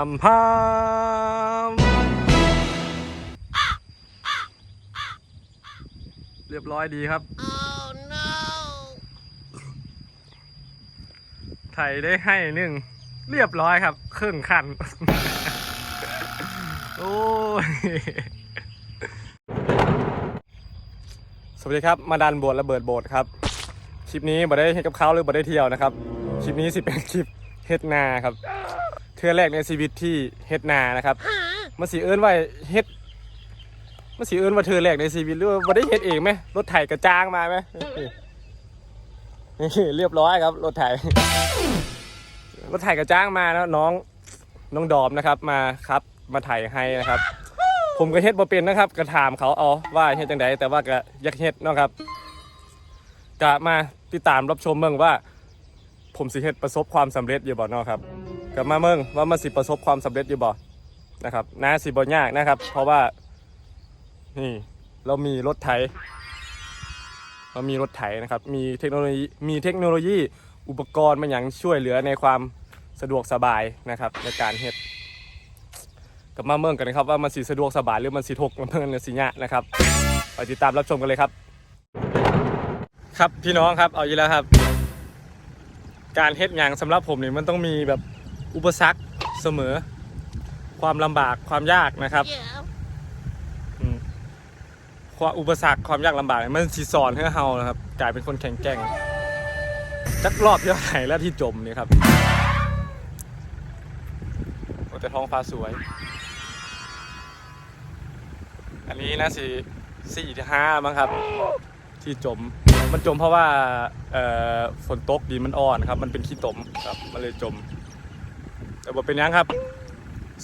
ามพามเรียบร้อยดีครับ Oh no! ไถได้ให้หนึ่ง เรียบร้อยครับ ครึ่งคัน โอ้ย สวัสดีครับ มาดันโบสถ์ระเบิดโบสถ์ครับ คลิปนี้บ่ได้เฮ็ดกับเขาวหรือบ่ได้เที่ยวนะครับ คลิปนี้สิเป็นคลิปเฮ็ดนาครับ เทื่อแรกในชีวิตที่เฮ็ดนานะครับมันสีเอิ้นว่าเฮ็ดมันสีเอิ้นว่าเทื่อแรกในชีวิตหรือว่าบ่ได้เฮ็ดเองไหมรถไถกระจ้างมาไหมนี่นี่เรียบร้อยครับ รถไถรถไถกระจ้างมาแล้วน้องน้องดอมนะครับมาครับ มาไถให้นะครับ ผมก็เฮ็ดบ่เป็นนะครับก็ถามเขาเอาว่าเฮ็ดจังไดแต่ว่าก็อยากเฮ็ดเนาะครับก็มาติดตามรับชมเมืองว่า ผมสิเฮ็ดประสบความสำเร็จอยู่บ่เนาะครับ ก็มาเมืองว่ามันสิประสบความสำเร็จอยู่บ่นะครับน่าสิบ่ยากนะครับ เพราะว่านี่เรามีรถไถ เรามีรถไถนะครับ มีเทคโนโลยีมีเทคโนโลยีอุปกรณ์มันอย่างช่วยเหลือในความสะดวกสบายนะครับในการเฮ็ดกับมาเมืองกันนะครับว่ามันสีสะดวกสบายหรือมันสีทกมันเมืองหรือสียะนะครับไปติดตามรับชมกันเลยครับ ครับพี่น้องครับเอาอีกแล้วครับ การเฮ็ดงานสำหรับผมเนี่ยมันต้องมีแบบ อุปสรรคเสมอ ความลำบากความยากนะครับ Yeah. ความอุปสรรคความยากลำบากมันสีสอนให้เรานะครับกลายเป็นคนแข็งแกร่งจักรอบที่ไหนแล้วที่จมเนี่ยครับโอ้แต่ท้องฟ้าสวย อันนี้นะสี่สี่ที่ห้ามั้งครับ ที่จม มันจมเพราะว่าเอ่อฝนตกดินมันอ่อนครับ มันเป็นขี้ตมครับ มันเลยจม แต่บอกเป็นหยังครับ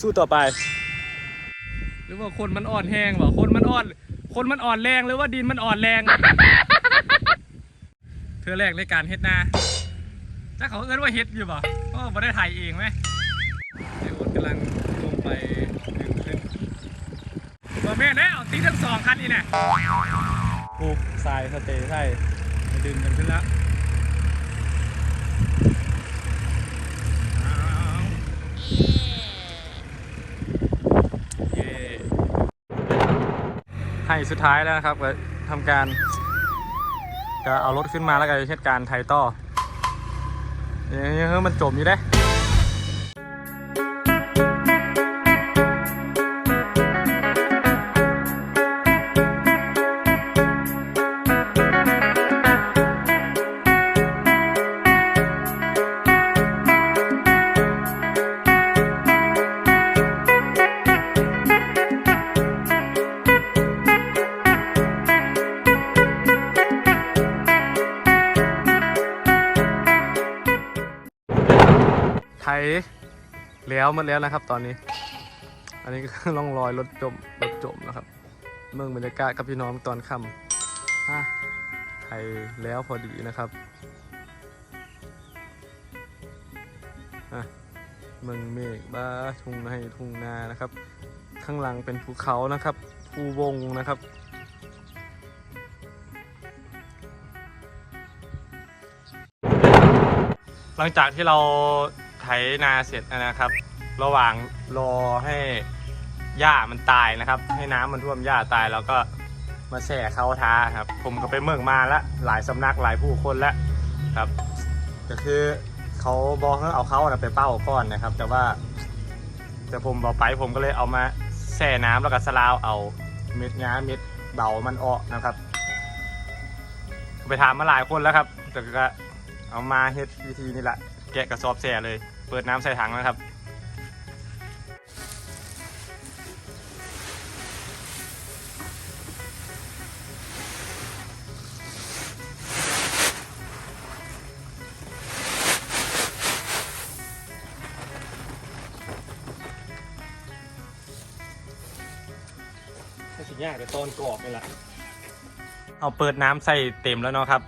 สู้ต่อไป หรือว่าคนมันอ่อนแห้งวะคนมันอ่อน คนมันอ่อนแรงหรือว่าดินมันอ่อนแรง เธอแรกในการเฮ็ดนาถ้าเขาเอิ้นว่าเฮ็ดอยู่บ่ก็บ่ได้ถ่ายเองไหมไอ้โอ๊ตกำลังลงไปดึงขึ้นบ่แม่นแล้วตีทั้งสองคันนี่แน่ผูกสายสเตย์ใช่มาดึงกันขึ้นแล้วอ้าว Yeah. เย่ ให้สุดท้ายแล้วนะครับก็ทำการก็เอารถขึ้นมาแล้วก็เช็ดการไทต่อเนี่ยเฮ้ยมันจมอยู่ได้ แล้วหมดแล้วนะครับ ตอนนี้ อันนี้ก็ล่องรอยรถจมรถจมนะครับ เมืองบรรยากาศกับพี่น้องตอนค่ำอะไถแล้วพอดีนะครับอะเมืองเมฆบ้าทุ่งให้ทุ่งนานะครับ ข้างหลังเป็นภูเขานะครับภูวงนะครับหลังจากที่เราไถนาเสร็จนะครับ ระหว่างรอให้หญ้ามันตายนะครับ ให้น้ำมันท่วมหญ้าตายแล้วก็มาแช่เขาท้าครับ ผมก็ไปเมืองมาล้วหลายสำนักหลายผู้คนล้วครับ ก็คือเขาบอกให้เอาเขานะไปเป้าก้อนนะครับ แต่ว่า แต่ผมบอกไปผมก็เลยเอามาแช่น้ำแล้วก็สลาวเอาเม็ดงาเม็ดเบามันออกนะครับ ไปถามมาหลายคนแล้วครับ แต่ก็เอามาเฮ็ดวิธีนี่แหละแกะกระสอบแส่เลย เปิดน้ำใส่ถังนะครับ ยากแต่ตอนกรอกนี่แหละเอาเปิดน้ำใส่เต็มแล้วเนาะครับ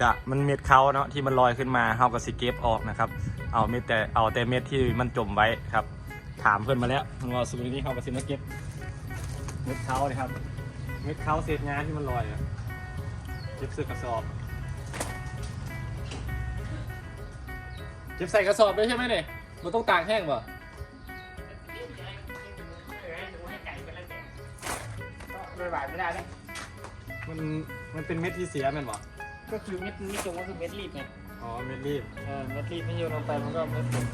จะมันเม็ดเขาเนาะที่มันลอยขึ้นมาเฮาก็สิเก็บออกนะครับ เอาเม็ดแต่เอาแต่เม็ดที่มันจมไว้ครับ ถามเพื่อนมาแล้วงอสูตรนี้เฮาก็สิมาเก็บเม็ดเขาเลยครับ เม็ดเขาเศษงานที่มันลอยเก็บใส่กระสอบเก็บใส่กระสอบได้ใช่ไหมเนี่ยมันต้องตากแห้งป่ะ โดยบาทไม่ได้เลยมันมันเป็นเม็ดที่เสียแม่นบ่ก็คือเม็ดนี้ตรงก็คือเม็ดรีบไงอ๋อเม็ดรีบเออเม็ดรีบไม่โยนลงไปมันก็เม็ดสุด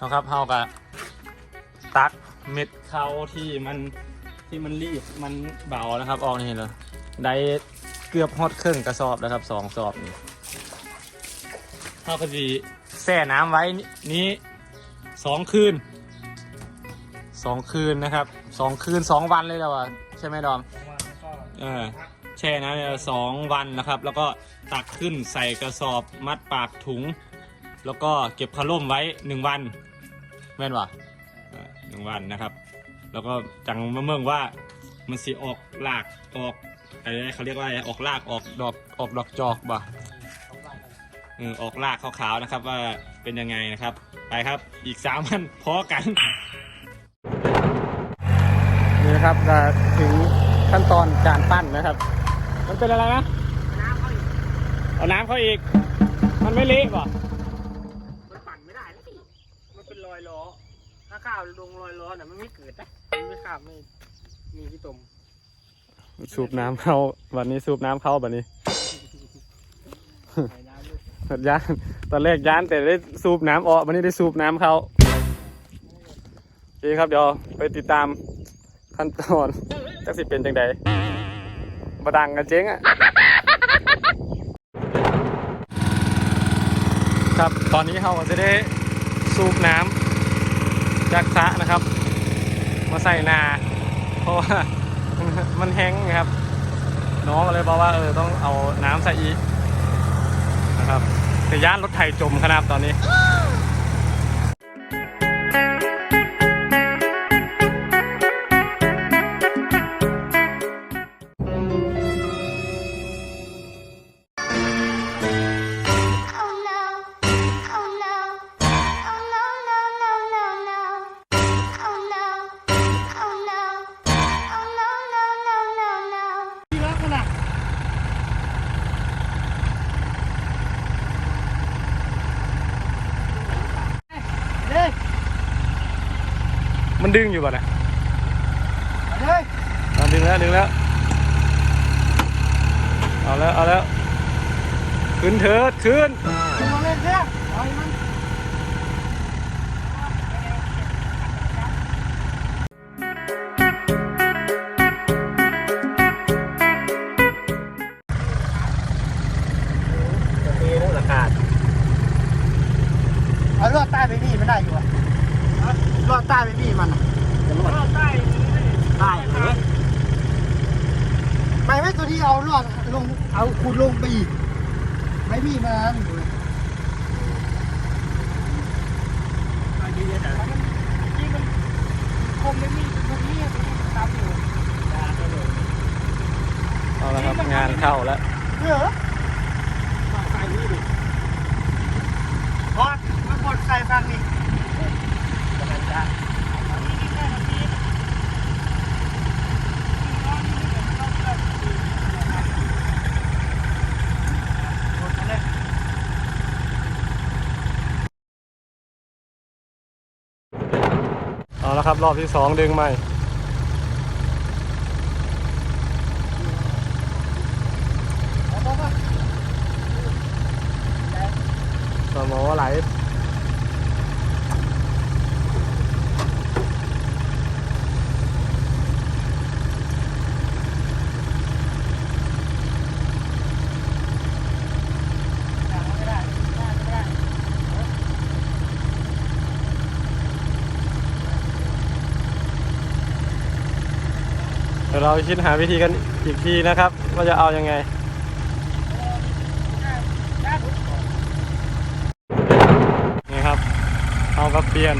นะครับเฮากับตักเม็ดเขาที่มันที่มันรีบมันเบานะครับ ออกนี่เลยได้ เกือบฮอดครึ่งกระสอบนะครับสองสอบนี่เฮาก็สิแช่น้ำไว้นี้สองคืนสองคืนนะครับสองคืนสองวันเลยแล้วอะใช่ไหมดอมเออแช่น้ำเนี่ยสองวันนะครับ แล้วก็ตักขึ้นใส่กระสอบมัดปากถุง แล้วก็เก็บพะล่มไว้หนึ่งวันแม่นวะเออหนึ่งวันนะครับ แล้วก็จังมาเมืองว่ามันสิออกรากออก อะไรนะเขาเรียกว่าอะไรออกรากออกดอกออกดอกจอกบ่เออออกรากขาวๆนะครับว่าเป็นยังไงนะครับ ไปครับอีกสามวันพอกัน นี่นะครับจะถึงขั้นตอนการปั้นนะครับ มันเป็นอะไรนะน้ำเขาอีกเอาน้ำเข้าอีก มันไม่เละป่ะมันปั่นไม่ได้แล้วพี่มันเป็นรอยล้อ ถ้าข้าวลงรอยล้อน่ะมันไม่เกิดนะมันไม่ข้าวไม่มีที่ตม สูบน้ำเข้าวันนี้สูบน้ำเข้าแบบนี้ใส่น้ำด้วยานตอนแรกย่านแต่ได้สูบน้ำออกวันนี้ได้สูบน้ำเข้าโอเคครับเดี๋ยวไปติดตามขั้นตอนจักสิเป็นจังใดบดังกันเจ๊งอะครับตอนนี้เราก็จะได้สูบน้ำจากสระนะครับ มาใส่นา เพราะว่า มันแห้งนะครับ น้องก็เลยบอกว่าเออต้องเอาน้ำใส่อีกนะครับแต่ย่านรถไถจมขนาดตอนนี้ ดึงอยู่ป่ะนะเลยอะดึงแล้วดึงแล้ว เอาแล้ว เอาแล้ว ขึ้นเถิดขึ้น เข้าแล้วเออมาใส่นี่ดิพอดมากดใส่ฟังนี่กำลังจะกดมาเลยเอาละครับ รอบที่สองดึงใหม่ เอาตัวมา สมอไหลเดี๋ยวเราคิดหาวิธีกันอีกทีนะครับ ว่าจะเอายังไง นี่ครับ เอา ก็เปลี่ยน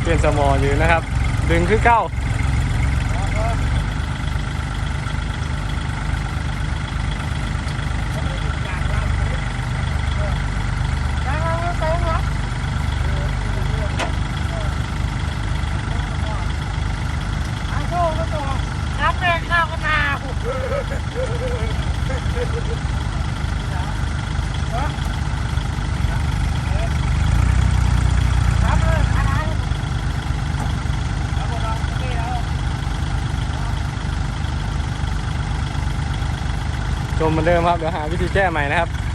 เปลี่ยนสมออยู่นะครับ ดึงคือเก้า ได้มาใส่หัวไอ้โจ้ก็ตัวน้ำแดงข้าวก็นา ครับเลยอะไรครับผมเอาโอเคแล้ว จ มเหมือนเดิมครับ เดี๋ยวหาวิธีแก้ใหม่นะครับ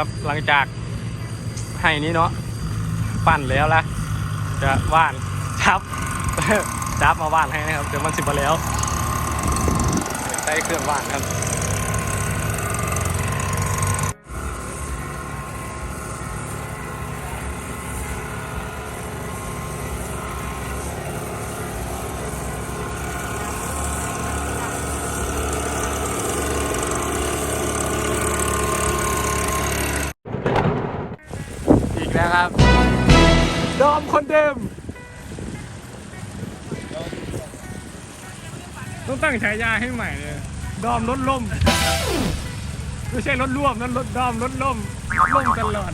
นะครับ หลังจากให้นี้เนาะปั่นแล้วละจะว่านจับจับมาว่านให้นะครับเดี๋ยวมันสิบมาแล้วใช้เครื่องว่านครับ อีกแล้วครับ ดอมคนเดิม ต้องตั้งฉายาให้ใหม่เลย ดอมรถล่ม ไม่ใช่รถร่วมนั่นรถดอมรถล่มล่มตลอด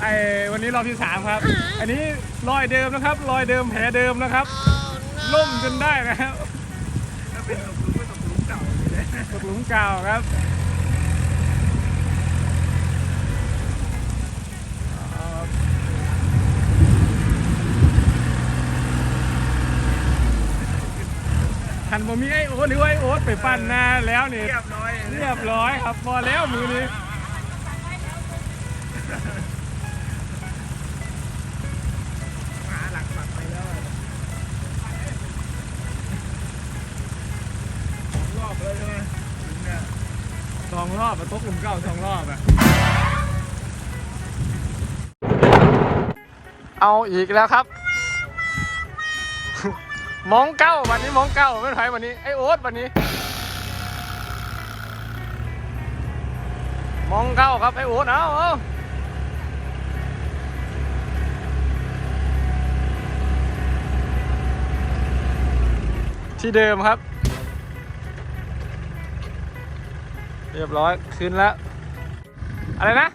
ไอ้วันนี้รอบที่สามครับ อันนี้รอยเดิมนะครับ รอยเดิมแผลเดิมนะครับ ล่มจนได้นะครับถ้าเป็นตกหลุมก็ตกหลุมเก่าตกหลุมเก่าครับ นบ่มีไอโอ๊ตหรือว่าไอโอ๊ตไปปั้นหน้าแล้วนี่เรียบร้อยเรียบร้อยครับพอแล้วมือนี้หาหลักปักไปแล้วรอบเลยใช่ไหมสองรอบอะตกหลุมเก้าสองรอบอะเอาอีกแล้วครับ มองเก้าวันนี้มองเก้าไม่ไผวันนี้ไอโอ๊ตวันนี้ มองเก้าครับไอโอ๊ตเอาเอาที่เดิมครับ เรียบร้อยขึ้นแล้ว อะไรนะ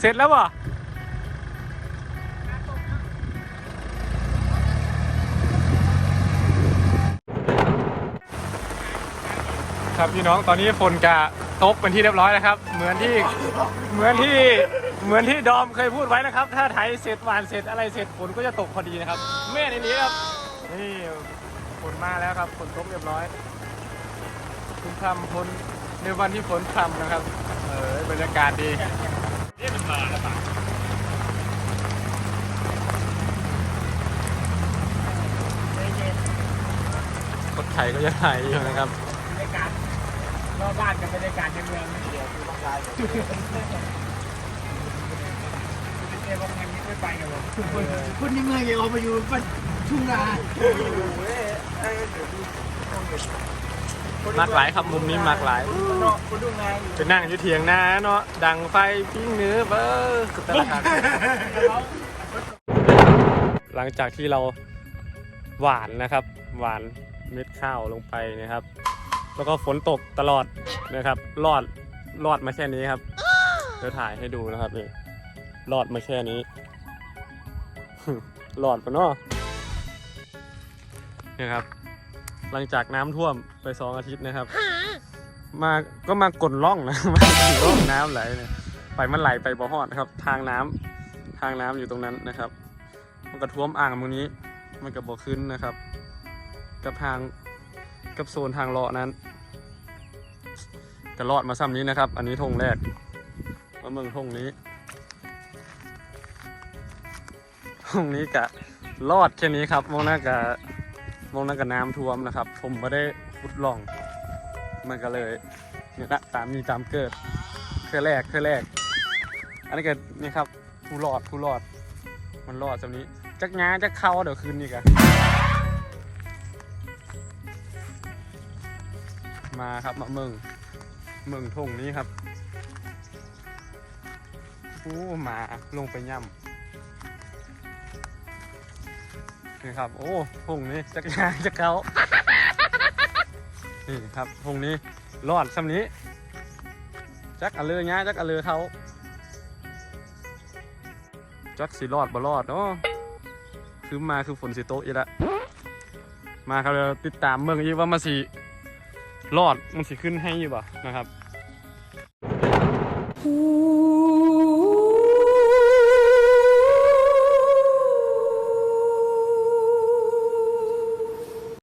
เสร็จแล้วบ่ ครับพี่น้องตอนนี้ฝนกะตกเป็นที่เรียบร้อยแล้วครับ เหมือนที่เหมือนที่เหมือนที่ดอมเคยพูดไว้นะครับ ถ้าไถเสร็จหวานเสร็จอะไรเสร็จฝนก็จะตกพอดีนะครับแม่ในนี้ครับนี่ฝนมาแล้วครับฝนตกเรียบร้อยคุณทำฝนในวันที่ฝนพรำนะครับ เออบรรยากาศดีนี่มันมาแล้วปะคนไทยก็จะถ่ายอยู่นะครับ รอบบ้านกับบรรยากาศในเมืองเดี๋ยวคือต้องการคุณเจบอกงั้นไม่ไปกันหรอคุณยังไงอย่าออกมาอยู่บ้านทุ่งนามากหลายครับมุมนี้มากหลายคุณดูไงไปนั่งอยู่เถียงนาเนาะดังไฟปิ้งเนื้อเบอร์สุดตะครับหลังจากที่เราหวานนะครับ หวานเม็ดข้าวลงไปนะครับ แล้วก็ฝนตกตลอดนะครับรอดรอดมาแค่นี้ครับเดี๋ยวถ่ายให้ดูนะครับนี่รอดมาแค่นี้รอดปะเนาะเนี่ยครับ หลังจากน้ำท่วมไปสองอาทิตย์นะครับ มาก็มากดล่องนะมาถึงล่องน้ำไหลเนี่ยไปมันไหลไปบ่อฮอดนะครับ ทางน้ำทางน้ำอยู่ตรงนั้นนะครับ มันก็ท่วมอ่างตรงนี้ มันก็บ่ขึ้นนะครับ กับทาง กับโซนทางเลาะนั้นก็รอดมาซ้ำนี้นะครับ อันนี้ธงแรกมาเมืองธงนี้ธงนี้กะรอดแค่นี้ครับมองหน้ากะมองหน้ากะน้ำท่วมนะครับ ผมไม่ได้ฟุดล่อง มันก็เลยเนี่ยนะตามมีตามเกิดเคยแรกเคยแรก อันนี้ก็นี่ครับผู้รอดผู้รอด มันรอดสำนี้จักงาจักเข้าเดี๋ยวคืนนี้กัน มาครับมาเมืองเมืองทงนี้ครับโอ้หมาลงไปย่ำนี่ครับ โอ้ทงนี้จักงาจักเข้านี่ครับทงนี้รอดสำนี้จักอะเลือง่าจักอะเลือเขาจักสิรอดบ่รอดเนาะคือมาคือฝนสิโตกอีกแล้วมาครับเดี๋ยวติดตามเมืองอีกว่ามันสิ รอดมันสิขึ้นให้อยู่บ่นะครับ